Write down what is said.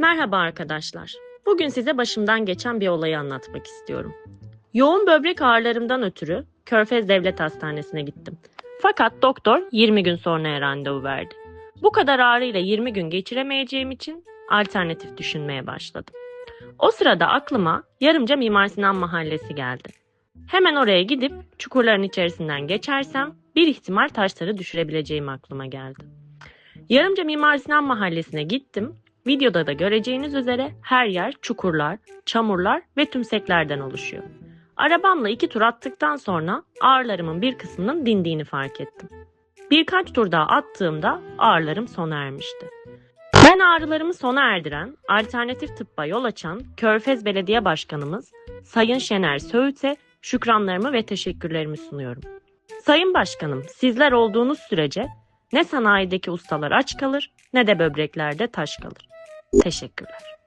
Merhaba arkadaşlar. Bugün size başımdan geçen bir olayı anlatmak istiyorum. Yoğun böbrek ağrılarımdan ötürü Körfez Devlet Hastanesi'ne gittim. Fakat doktor 20 gün sonraya randevu verdi. Bu kadar ağrıyla 20 gün geçiremeyeceğim için alternatif düşünmeye başladım. O sırada aklıma Yarımca Mimar Sinan Mahallesi geldi. Hemen oraya gidip çukurların içerisinden geçersem bir ihtimal taşları düşürebileceğim aklıma geldi. Yarımca Mimar Sinan Mahallesi'ne gittim Videoda da göreceğiniz üzere her yer çukurlar, çamurlar ve tümseklerden oluşuyor. Arabamla iki tur attıktan sonra ağrılarımın bir kısmının dindiğini fark ettim. Birkaç tur daha attığımda ağrılarım sona ermişti. Ben ağrılarımı sona erdiren, alternatif tıbba yol açan Körfez Belediye Başkanımız Sayın Şener Söğüt'e şükranlarımı ve teşekkürlerimi sunuyorum. Sayın Başkanım, sizler olduğunuz sürece ne sanayideki ustalar aç kalır ne de böbreklerde taş kalır. Teşekkürler.